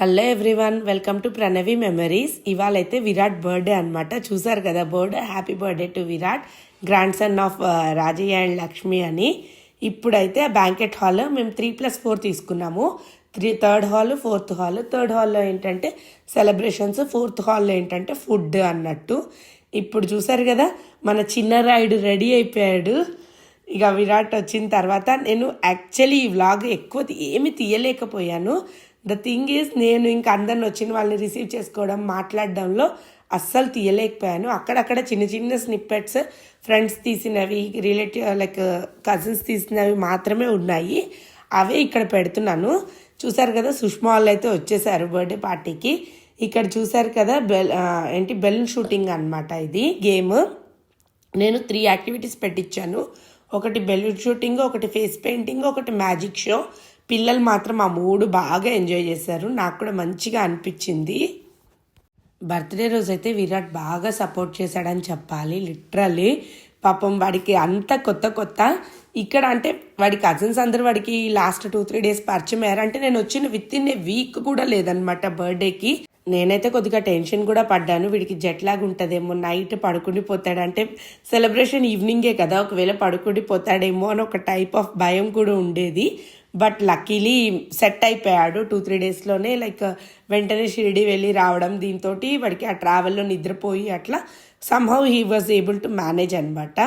Hello everyone welcome to Pranavi memories ఇవాళ అయితే Virat birthday అనమాట చూసారు కదా birthday happy birthday to Virat. Grandson of Rajaiah and Lakshmi అని. ఇప్పుడైతే బ్యాంకెట్ హాల్ మేము త్రీ ప్లస్ ఫోర్ తీసుకున్నాము. Three third hall fourth hall third హాల్లో ఏంటంటే సెలబ్రేషన్స్ ఫోర్త్ హాల్లో ఏంటంటే ఫుడ్ అన్నట్టు. ఇప్పుడు చూసారు కదా మన చిన్న రాయుడు రెడీ అయిపోయాడు. ఇక విరాట్ వచ్చిన తర్వాత నేను యాక్చువల్లీ ఈ వ్లాగ్ ఎక్కువ ఏమి తీయలేకపోయాను. ద థింగ్ ఈజ్ నేను ఇంకా అందరిని వచ్చిన వాళ్ళని రిసీవ్ చేసుకోవడం మాట్లాడడంలో అస్సలు తీయలేకపోయాను. అక్కడక్కడ చిన్న చిన్న స్నిప్పెట్స్ ఫ్రెండ్స్ తీసినవి రిలేటివ్ లైక్ కజిన్స్ తీసినవి మాత్రమే ఉన్నాయి. అవే ఇక్కడ పెడుతున్నాను. చూసారు కదా సుష్మా వాళ్ళు అయితే వచ్చేసారు బర్త్డే పార్టీకి ఇక్కడ చూసారు కదా బెల్ ఏంటి బెలూన్ షూటింగ్ అన్నమాట ఇది గేమ్. నేను త్రీ యాక్టివిటీస్ పెట్టించాను ఒకటి బెలూన్ షూటింగ్ ఒకటి ఫేస్ పెయింటింగ్ ఒకటి మ్యాజిక్ షో పిల్లలు మాత్రం ఆ మూడు బాగా ఎంజాయ్ చేశారు. నాకు కూడా మంచిగా అనిపించింది. బర్త్డే రోజు అయితే విరాట్ బాగా సపోర్ట్ చేశాడని చెప్పాలి లిటరలీ పాపం వాడికి అంత కొత్త కొత్త ఇక్కడ అంటే వాడి కజిన్స్ అందరూ వాడికి లాస్ట్ టూ త్రీ డేస్ పరిచయం అయ్యారు అంటే నేను వచ్చిన విత్ ఇన్ ఏ వీక్ కూడా లేదనమాట బర్త్డేకి. నేనైతే కొద్దిగా టెన్షన్ కూడా పడ్డాను. వీడికి జెట్లాగా ఉంటుందేమో నైట్ పడుకుని పోతాడంటే సెలబ్రేషన్ ఈవినింగే కదా ఒకవేళ పడుకుని పోతాడేమో అని ఒక టైప్ ఆఫ్ భయం కూడా ఉండేది. బట్ లక్కీలీ సెట్ అయిపోయాడు టూ త్రీ డేస్లోనే లైక్ వెంటనే షిరిడి వెళ్ళి రావడం దీంతో వాడికి ఆ ట్రావెల్లో నిద్రపోయి అట్లా somehow he was able to manage అనమాట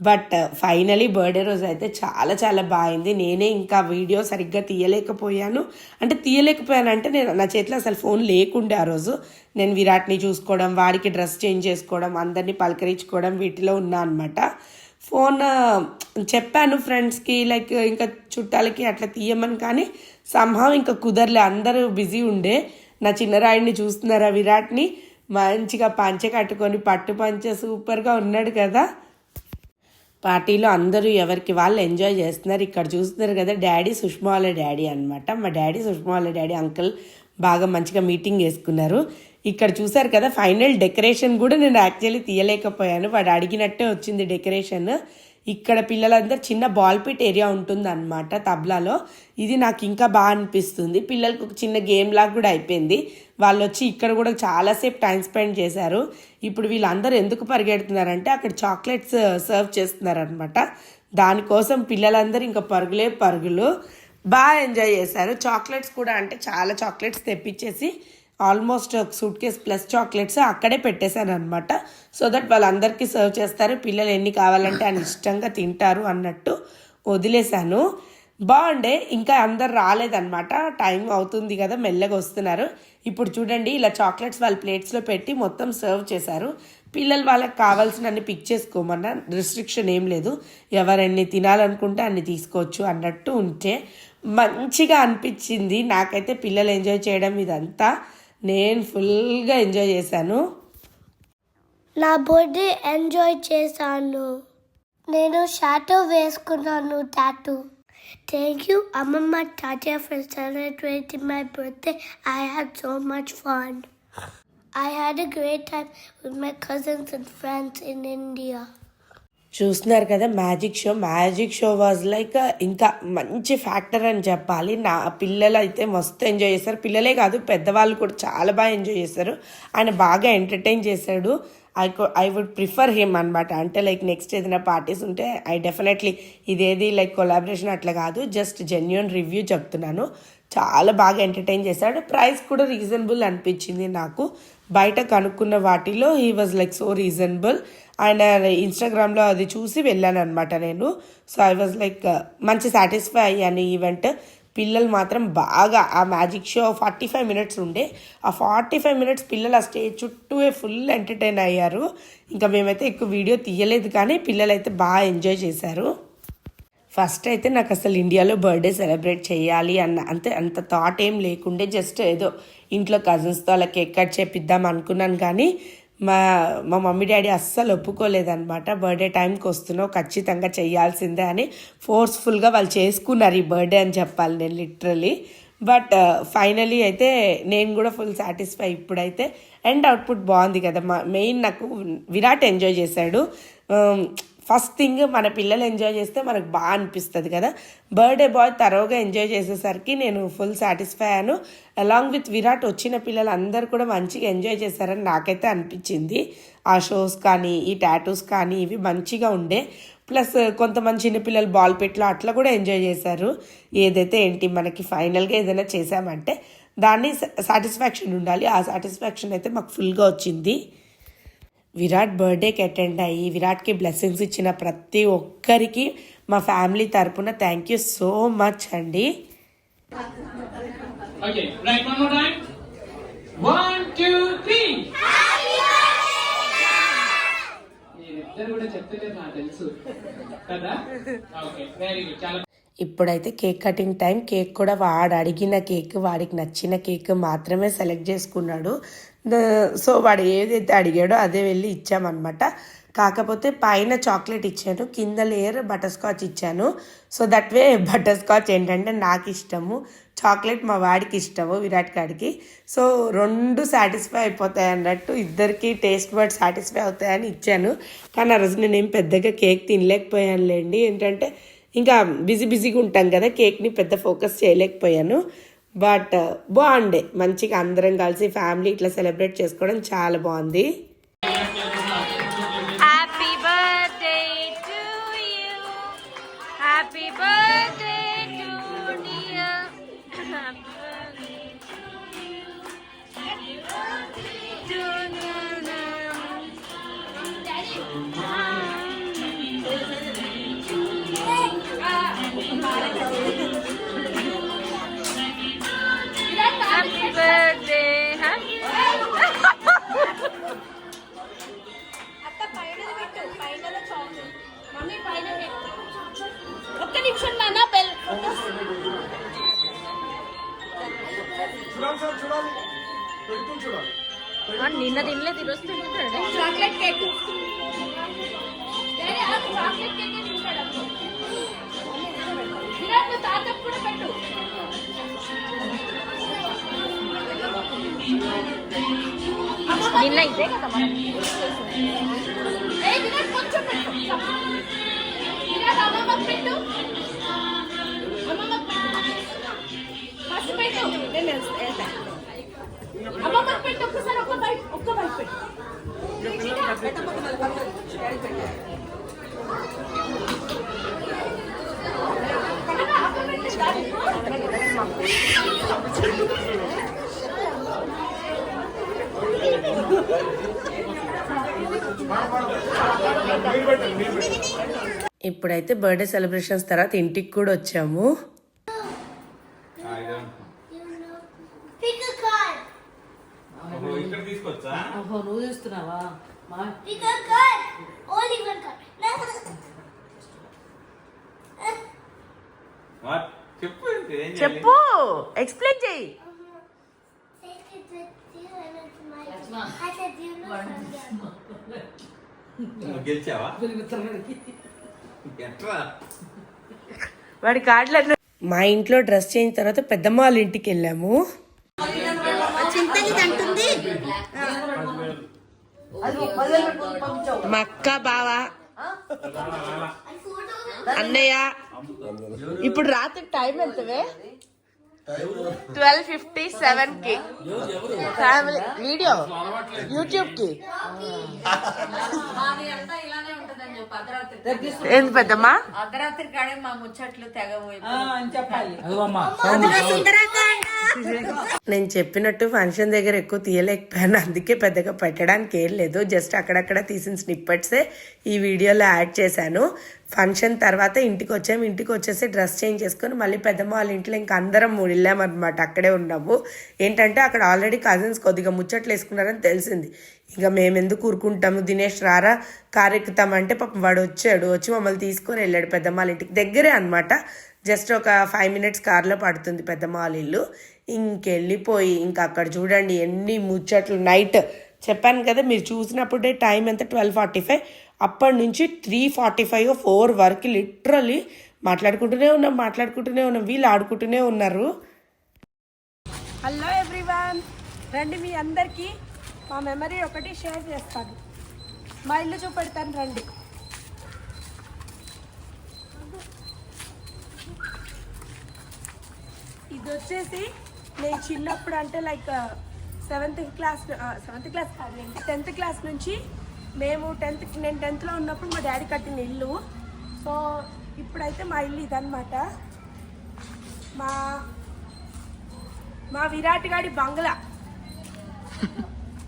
బట్ ఫైనలీ బర్త్డే రోజు అయితే చాలా చాలా బాగుంది నేనే ఇంకా వీడియో సరిగ్గా తీయలేకపోయాను. అంటే తీయలేకపోయాను అంటే నేను నా చేతిలో అసలు ఫోన్ లేకుండే ఆ రోజు. నేను విరాట్ని చూసుకోవడం వాడికి డ్రెస్ చేంజ్ చేసుకోవడం అందరినీ పలకరించుకోవడం వీటిలో ఉన్నా అనమాట ఫోన్ చెప్పాను ఫ్రెండ్స్కి లైక్ ఇంకా చుట్టాలకి అట్లా తీయమని కానీ సంభవం ఇంకా కుదరలే. అందరూ బిజీ ఉండే. నా చిన్నరాయుడిని చూస్తున్నారా విరాట్ని? మంచిగా పంచె కట్టుకొని పట్టు పంచె సూపర్గా ఉన్నాడు కదా. పార్టీలో అందరూ ఎవరికి వాళ్ళు ఎంజాయ్ చేస్తున్నారు. ఇక్కడ చూస్తున్నారు కదా డాడీ సుష్మా వాళ్ళ డాడీ అనమాట మా డాడీ సుష్మా వాళ్ళ డాడీ అంకుల్ బాగా మంచిగా మీటింగ్ వేసుకున్నారు ఇక్కడ చూసారు కదా ఫైనల్ డెకరేషన్ కూడా నేను యాక్చువల్లీ తీయలేకపోయాను. వాడు అడిగినట్టే వచ్చింది డెకరేషన్. ఇక్కడ పిల్లలందరూ చిన్న బాల్ పిట్ ఏరియా ఉంటుంది అనమాట తబ్లాలో. ఇది నాకు ఇంకా బాగా అనిపిస్తుంది. పిల్లలకు ఒక చిన్న గేమ్ లాగా కూడా అయిపోయింది. వాళ్ళు వచ్చి ఇక్కడ కూడా చాలాసేపు టైం స్పెండ్ చేశారు. ఇప్పుడు వీళ్ళందరూ ఎందుకు పరిగెడుతున్నారంటే అక్కడ చాక్లెట్స్ uh, సర్వ్ చేస్తున్నారనమాట దానికోసం పిల్లలందరూ ఇంకా పరుగులే పరుగులు. బాగా ఎంజాయ్ చేశారు. చాక్లెట్స్ కూడా అంటే చాలా చాక్లెట్స్ తెప్పించేసి ఆల్మోస్ట్ ఒక సూట్ కేస్ ప్లస్ చాక్లెట్స్ అక్కడే పెట్టేశాను అనమాట సో దట్ వాళ్ళందరికీ సర్వ్ చేస్తారు. పిల్లలు ఎన్ని కావాలంటే అని ఇష్టంగా తింటారు అన్నట్టు వదిలేశాను. బాగుండే. ఇంకా అందరు రాలేదన్నమాట. టైం అవుతుంది కదా మెల్లగా వస్తున్నారు. ఇప్పుడు చూడండి ఇలా చాక్లెట్స్ వాళ్ళ ప్లేట్స్లో పెట్టి మొత్తం సర్వ్ చేశారు. పిల్లలు వాళ్ళకి కావాల్సినన్ని పిక్ చేసుకోమన్నా రిస్ట్రిక్షన్ ఏం లేదు. ఎవరన్ని తినాలనుకుంటే అన్ని తీసుకోవచ్చు అన్నట్టు ఉంటే మంచిగా అనిపించింది. నాకైతే పిల్లలు ఎంజాయ్ చేయడం ఇదంతా. నేను ఫుల్గా ఎంజాయ్ చేశాను. నా బర్త్డే ఎంజాయ్ చేశాను. నేను షాటో వేసుకున్నాను టాటూ. థ్యాంక్ యూ అమ్మమ్మ Tata for celebrating my birthday I had so much fun I had a great time with my cousins and friends in India చూస్తున్నారు కదా magic show. Magic show was like ఇంకా మంచి factor అని చెప్పాలి. నా పిల్లలు అయితే మస్తు ఎంజాయ్ చేశారు పిల్లలే కాదు పెద్దవాళ్ళు కూడా చాలా బాగా ఎంజాయ్ చేశారు ఆయన బాగా ఎంటర్టైన్ చేశాడు. I I would prefer him అనమాట అంటే లైక్ నెక్స్ట్ ఏదైనా పార్టీస్ ఉంటే ఐ డెఫినెట్లీ ఇదేది లైక్ కొలాబరేషన్ అట్లా కాదు. జస్ట్ జెన్యున్ రివ్యూ చెప్తున్నాను. చాలా బాగా ఎంటర్టైన్ చేశాడు. ప్రైస్ కూడా రీజనబుల్ అనిపించింది నాకు. బయట కనుక్కున్న వాటిలో he was like so reasonable and ఇన్స్టాగ్రామ్లో అది చూసి వెళ్ళాను అనమాట నేను సో ఐ వాజ్ లైక్ మంచి సాటిస్ఫై అయ్యాను ఈవెంట్ పిల్లలు మాత్రం బాగా ఆ magic show forty five minutes ఉండే. ఆ ఫార్టీ ఫైవ్ మినిట్స్ పిల్లలు ఆ స్టేజ్ చుట్టూ ఫుల్ ఎంటర్టైన్ అయ్యారు. ఇంకా మేమైతే ఎక్కువ వీడియో తీయలేదు కానీ పిల్లలైతే బాగా ఎంజాయ్ చేశారు. ఫస్ట్ అయితే నాకు అసలు ఇండియాలో బర్త్డే సెలబ్రేట్ చేయాలి అన్న అంతే అంత థాట్ ఏం లేకుండే జస్ట్ ఏదో ఇంట్లో కజిన్స్తో అలా కేక్ కట్ చేపిద్దాం అనుకున్నాను కానీ మా మా మమ్మీ డాడీ అస్సలు ఒప్పుకోలేదనమాట బర్త్డే టైంకి వస్తున్నావు ఖచ్చితంగా చేయాల్సిందే అని ఫోర్స్ఫుల్గా వాళ్ళు చేసుకున్నారు ఈ బర్త్డే అని చెప్పాలి నేను లిటరలీ బట్ ఫైనలీ అయితే నేను కూడా ఫుల్ సాటిస్ఫై ఇప్పుడైతే అండ్ అవుట్పుట్ బాగుంది కదా. మా మెయిన్ నాకు విరాట్ ఎంజాయ్ చేశాడు. Um, ఫస్ట్ థింగ్ మన పిల్లలు ఎంజాయ్ చేస్తే మనకు బాగా అనిపిస్తుంది కదా. బర్త్డే బాయ్ తరోగా ఎంజాయ్ చేసేసరికి నేను ఫుల్ సాటిస్ఫై అయ్యాను. అలాంగ్ విత్ విరాట్ వచ్చిన పిల్లలు అందరూ కూడా మంచిగా ఎంజాయ్ చేశారని నాకైతే అనిపించింది. ఆ షోస్ కానీ ఈ టాటూస్ కానీ ఇవి మంచిగా ఉండే. ప్లస్ కొంతమంది చిన్నపిల్లలు బాల్ పెట్లో అట్లా కూడా ఎంజాయ్ చేశారు. ఏదైతే ఏంటి మనకి ఫైనల్గా ఏదైనా చేసామంటే దాన్ని సాటిస్ఫాక్షన్ ఉండాలి. ఆ సాటిస్ఫాక్షన్ అయితే మాకు ఫుల్గా వచ్చింది. విరాట్ బర్త్డేకి అటెండ్ అయ్యి విరాట్కి బ్లెస్సింగ్స్ ఇచ్చిన ప్రతి ఒక్కరికి మా ఫ్యామిలీ తరపున థ్యాంక్ యూ సో మచ్ అండి. ఇప్పుడైతే కేక్ కటింగ్ టైం కేక్ కూడా వాడు అడిగిన కేక్ వాడికి నచ్చిన కేక్ మాత్రమే సెలెక్ట్ చేసుకున్నాడు. సో వాడు ఏదైతే అడిగాడో అదే వెళ్ళి ఇచ్చామన్నమాట. కాకపోతే పైన చాక్లెట్ ఇచ్చాను కింద లేయర్ బటర్ స్కాచ్ ఇచ్చాను. So that way butterscotch ఏంటంటే నాకు ఇష్టము చాక్లెట్ మా వాడికి ఇష్టము విరాట్ గాడికి. సో రెండు సాటిస్ఫై అయిపోతాయి అన్నట్టు ఇద్దరికి టేస్ట్ బర్డ్ సాటిస్ఫై అవుతాయని ఇచ్చాను. కానీ ఆ రోజు నేనేం పెద్దగా కేక్ తినలేకపోయానులేండి. ఏంటంటే ఇంకా బిజీ బిజీగా ఉంటాం కదా కేక్ని పెద్ద ఫోకస్ చేయలేకపోయాను. బట్ బాగుండే. మంచిగా అందరం కలిసి ఫ్యామిలీ ఇట్లా సెలబ్రేట్ చేసుకోవడం చాలా బాగుంది. నిన్న తినలేదు ఈరోజు తింటున్నాడు. Chocolate cake. డాడీ ఆ చాక్లెట్ కేక్ తింటాడు విరాట్ నువ్వు తాతకు కూడా పెట్టు. నిన్న ఇదే కదా మనం. ఏ విరాట్ కొంచెం పెట్టు. విరాట్ అమ్మమ్మకు పెట్టు. అమ్మమ్మకు ఫస్ట్ పెట్టు. నేను వెళ్తా అమ్మమ్మకు పెట్టు ఒక్కసారి ఒక్క బైట్ ఒక్క పెట్టు. ఇప్పుడైతే బర్త్డే సెలబ్రేషన్స్ తర్వాత ఇంటికి కూడా వచ్చాము. ఇక్కడ తీసుకొచ్చా ఓహో నువ్వు చూస్తున్నావా మా చెప్పు ఏంటి? ఏం చేయాలి? చెప్పు ఎక్స్ప్లెయిన్ చేయి Take it with you and it's my. I said you know something. నువ్వు గెలిచావా పెరుగుతున్నాడికి ఎట్రా వాడి కార్డులు మా ఇంట్లో డ్రెస్ చేయిన తర్వాత పెద్దమ్మ వాళ్ళ ఇంటికి వెళ్ళాము మా అక్క బావ. అన్నయ్య. ఇప్పుడు రాత్రి టైం ఎంతవే? ట్వెల్వ్ ఫిఫ్టీ సెవెన్కి ఫ్యామిలీ వీడియో యూట్యూబ్కి ఏంది పెద్దమ్మా? అర్ధరాత్రి కాడే మా ముచ్చట్లు తెగబోయి అని చెప్పాలి. నేను చెప్పినట్టు ఫంక్షన్ దగ్గర ఎక్కువ తీయలేకపోయాను. అందుకే పెద్దగా పెట్టడానికి ఏం లేదు. జస్ట్ అక్కడక్కడ తీసిన స్నిప్పట్సే ఈ వీడియోలో యాడ్ చేశాను. ఫంక్షన్ తర్వాత ఇంటికి వచ్చాము. ఇంటికి వచ్చేసి డ్రెస్ చేంజ్ చేసుకొని మళ్ళీ పెద్దమ్మ వాళ్ళ ఇంట్లో ఇంకా అందరం వెళ్ళామన్నమాట. అక్కడే ఉన్నాము. ఏంటంటే అక్కడ ఆల్రెడీ కజిన్స్ కొద్దిగా ముచ్చట్లు వేసుకున్నారని తెలిసింది. ఇంకా మేము ఎందుకు ఊరుకుంటాము? దినేష్ రారా కారు ఎక్కుతామంటే పాపం వాడు వచ్చాడు వచ్చి మమ్మల్ని తీసుకొని వెళ్ళాడు పెద్దమ్మ వాళ్ళ ఇంటికి. దగ్గరే అనమాట జస్ట్ ఒక ఫైవ్ మినిట్స్ కార్లో పడుతుంది పెద్దమ్మ వాళ్ళ ఇల్లు. ఇంకెళ్ళిపోయి ఇంకా అక్కడ చూడండి ఎన్ని ముచ్చట్లు. నైట్ చెప్పాను కదా మీరు చూసినప్పుడే టైం ఎంత? Twelve forty five. అప్పటి నుంచి త్రీ ఫార్టీ ఫైవ్ ఫోర్ వరకు లిటరలీ మాట్లాడుకుంటూనే ఉన్నాం మాట్లాడుకుంటూనే ఉన్నాం. వీళ్ళు ఆడుకుంటూనే ఉన్నారు. Hello everyone. రండి మీ అందరికీ. మా మెమరీ ఒకటి షేర్ చేస్తాను. మా ఇల్లు చూపెడతాను రండి. ఇది వచ్చేసి నేను చిన్నప్పుడు అంటే like seventh class seventh class కాదు టెన్త్ క్లాస్ నుంచి మేము టెన్త్ నేను టెన్త్లో ఉన్నప్పుడు మా డాడీ కట్టిన ఇల్లు. సో ఇప్పుడైతే మా ఇల్లు ఇదనమాట మా మా విరాట్ గాడి బంగ్లా.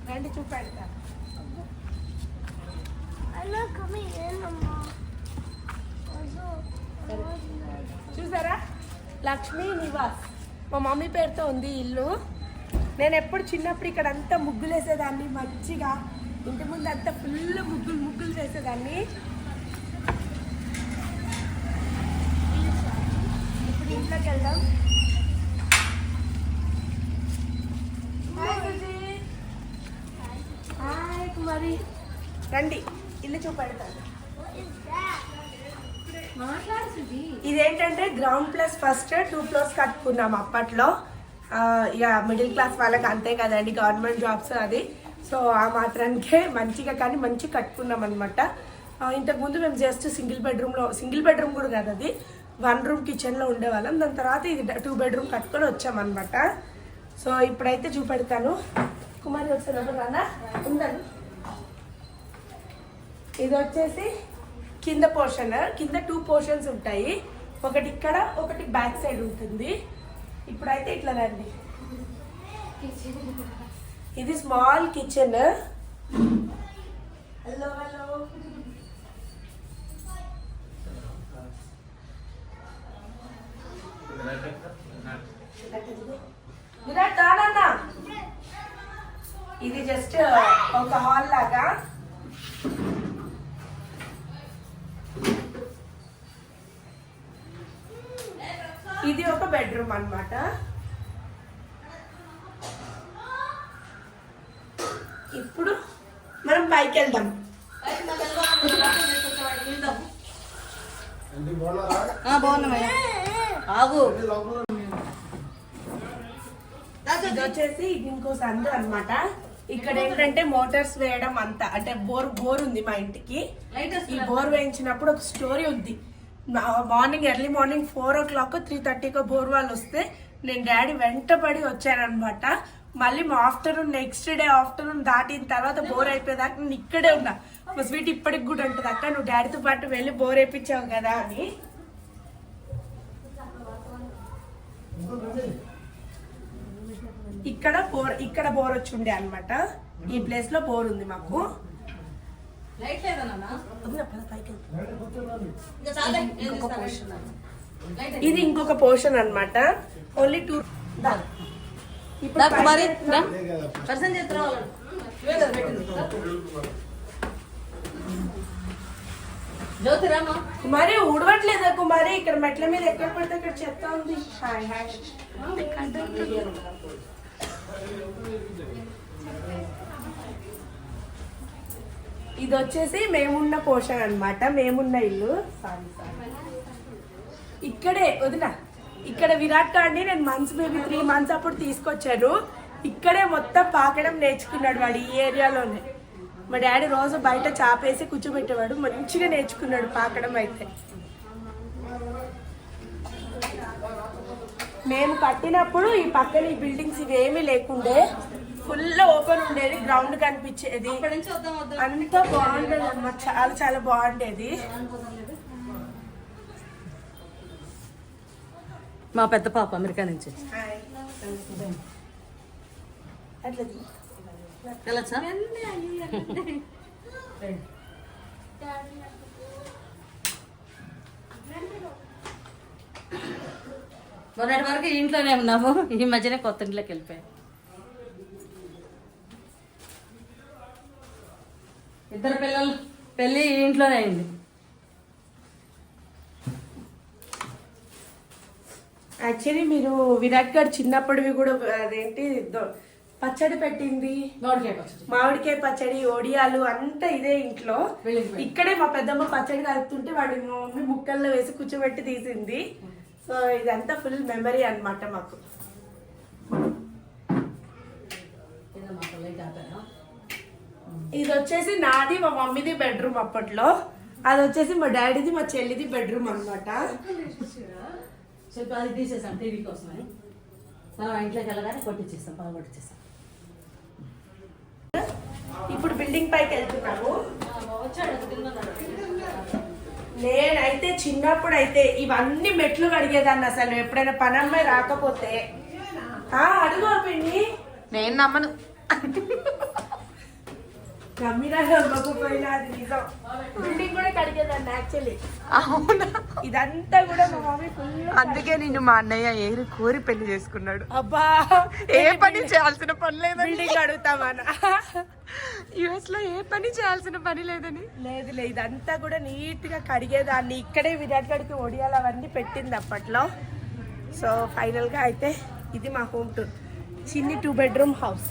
రండి చూపెడతా. చూసారా? లక్ష్మీ నివాస్. మా మమ్మీ పేరుతో ఉంది ఇల్లు. నేను ఎప్పుడు చిన్నప్పుడు ఇక్కడ అంతా ముగ్గులు వేసేదాన్ని మంచిగా. ఇంటి ముందు అంతా ఫుల్ ముగ్గులు ముగ్గులు చేసేదాన్ని. ఇప్పుడు ఇంట్లోకి వెళ్దాం హాయ్ సుజీ. కుమారి రండి ఇల్లు చూపెడతాను. ఇదేంటంటే ground plus first two floors కట్టుకున్నాం అప్పట్లో. ఇక మిడిల్ క్లాస్ వాళ్ళకి అంతే కదండి గవర్నమెంట్ జాబ్స్ అది. సో ఆ మాత్రానికే మంచిగా కానీ మంచిగా కట్టుకున్నాం అనమాట ఇంతకుముందు మేము జస్ట్ సింగిల్ బెడ్రూమ్లో సింగిల్ బెడ్రూమ్ కూడా కాదు అది. వన్ రూమ్ కిచెన్లో ఉండేవాళ్ళం. దాని తర్వాత ఇది టూ బెడ్రూమ్ కట్టుకొని వచ్చామన్నమాట సో ఇప్పుడైతే చూపెడతాను. కుమారి వచ్చినప్పుడు రానా ఉందండి ఇది వచ్చేసి కింద పోర్షన్ కింద టూ పోర్షన్స్ ఉంటాయి. ఒకటి ఇక్కడ ఒకటి బ్యాక్ సైడ్ ఉంటుంది. ఇప్పుడైతే ఇట్లా రండి. ఇది small kitchen hello hello Virat ఇది జస్ట్ uh, ఒక హాల్ లాగా. ఇది ఒక బెడ్రూమ్ అన్నమాట. ఇప్పుడు మనం పైకి వెళ్దాం. ఇది వచ్చేసి ఇది ఇంకో సందు అన్నమాట. ఇక్కడ ఏంటంటే మోటార్స్ వేయడం అంతా అంటే బోర్ బోర్ ఉంది మా ఇంటికి. ఈ బోర్ వేయించినప్పుడు ఒక స్టోరీ ఉంది. Morning early morning four o'clock three థర్టీకో bore వాళ్ళు వస్తే నేను డాడీ వెంటపడి వచ్చానమాట మళ్ళీ మా ఆఫ్టర్నూన్ నెక్స్ట్ డే ఆఫ్టర్నూన్ దాటిన తర్వాత బోర్ అయిపోయేదాకా నేను ఇక్కడే ఉన్నా. మా స్వీట్ ఇప్పటికి కూడా ఉంటుంది. అక్క నువ్వు డాడీతో పాటు వెళ్ళి బోర్ వేయించావు కదా అని. ఇక్కడ బోర్ ఇక్కడ బోర్ వచ్చి ఉండే అనమాట. ఈ ప్లేస్లో బోర్ ఉంది మాకు. లైట్ ఇది ఇంకొక పోర్షన్ అన్నమాట. ఓన్లీ టూ ఇప్పుడు కుమారి ఊడవట్లేదా కుమారి? ఇక్కడ మెట్ల మీద ఎక్కడ పడితే అక్కడ చెత్త ఉంది. Hi hi. ఇది వచ్చేసి మేమున్న పోర్షన్ అనమాట మేమున్న ఇల్లు. సారీ సారీ ఇక్కడే వదిన ఇక్కడ విరాట్ కాండి నేను మంత్స్ బేబీ త్రీ మంత్స్ అప్పుడు తీసుకొచ్చాను. ఇక్కడే మొత్తం పాకడం నేర్చుకున్నాడు వాడు ఈ ఏరియాలోనే. మా డాడీ రోజు బయట చాపేసి కూర్చోబెట్టేవాడు. మంచిగా నేర్చుకున్నాడు పాకడం అయితే. మేము కట్టినప్పుడు ఈ పక్కన ఈ బిల్డింగ్స్ ఇవేమీ లేకుండే ఫుల్ ఓపెన్ ఉండేది గ్రౌండ్ కనిపించేది. ఇక్కడ నుంచి వద్దాం వద్దాం. అంతా బాగుండేది అన్నమాట. చాలా చాలా బాగుండేది. మా పెద్ద పాప అమెరికా నుంచి. మొన్నటి వరకు ఇంట్లోనే ఉన్నాము. ఈ మధ్యనే కొత్త ఇంట్లోకి వెళ్ళిపోయాం. ఇద్దరు పిల్లలు పెళ్ళి ఇంట్లోనే అయింది. యాక్చువల్లీ మీరు విరాట్ గారు చిన్నప్పటివి కూడా అదేంటి పచ్చడి పెట్టింది. మామిడికాయ పచ్చడి. ఒడియాలు అంతా ఇదే ఇంట్లో. ఇక్కడే మా పెద్దమ్మ పచ్చడి కలుపుతుంటే వాడి మమ్మీ ముక్కల్లో వేసి కూర్చోబెట్టి తీసింది. సో ఇదంతా ఫుల్ మెమరీ అన్నమాట మాకు. ఇది వచ్చేసి నాది మా మమ్మీది బెడ్రూమ్ అప్పట్లో. అది వచ్చేసి మా డాడీది మా చెల్లిది బెడ్రూమ్ అన్నమాట. చెప్పి అది తీసేసాం టీవీ కోసమని మనం ఇంట్లోకి వెళ్ళగానే కొట్టించేస్తాం పగ కొట్టించేస్తాం ఇప్పుడు బిల్డింగ్ పైకి వెళ్తున్నాము. నేనైతే చిన్నప్పుడు అయితే ఇవన్నీ మెట్లు కడిగేదాన్ని అసలు. ఎప్పుడైనా పని అమ్మాయి రాకపోతే. ఆ, అడుగు పిండి నేను నమ్మను. నమ్మినా నమ్మకపోయినా అది నిజం బిల్డింగ్ కూడా కడిగేదాన్ని యాక్చువల్లీ అవునా? ఇదంతా కూడా మా మమ్మీ ఫుల్ అందుకే నిన్ను మా అన్నయ్య ఏరి కోరి పెళ్ళి చేసుకున్నాడు. అబ్బా ఏ పని చేయాల్సిన పని లేదని? బిల్డింగ్ అడుగుతామన్నా యుఎస్లో ఏ పని చేయాల్సిన పని లేదని? లేదు లేదు. ఇదంతా కూడా నీట్గా కడిగేదాన్ని. ఇక్కడే విరాట్ గడికి ఒడియాలు అవన్నీ పెట్టింది అప్పట్లో. సో ఫైనల్గా అయితే ఇది మా హోమ్ టూర్. చిన్ని టూ బెడ్రూమ్ హౌస్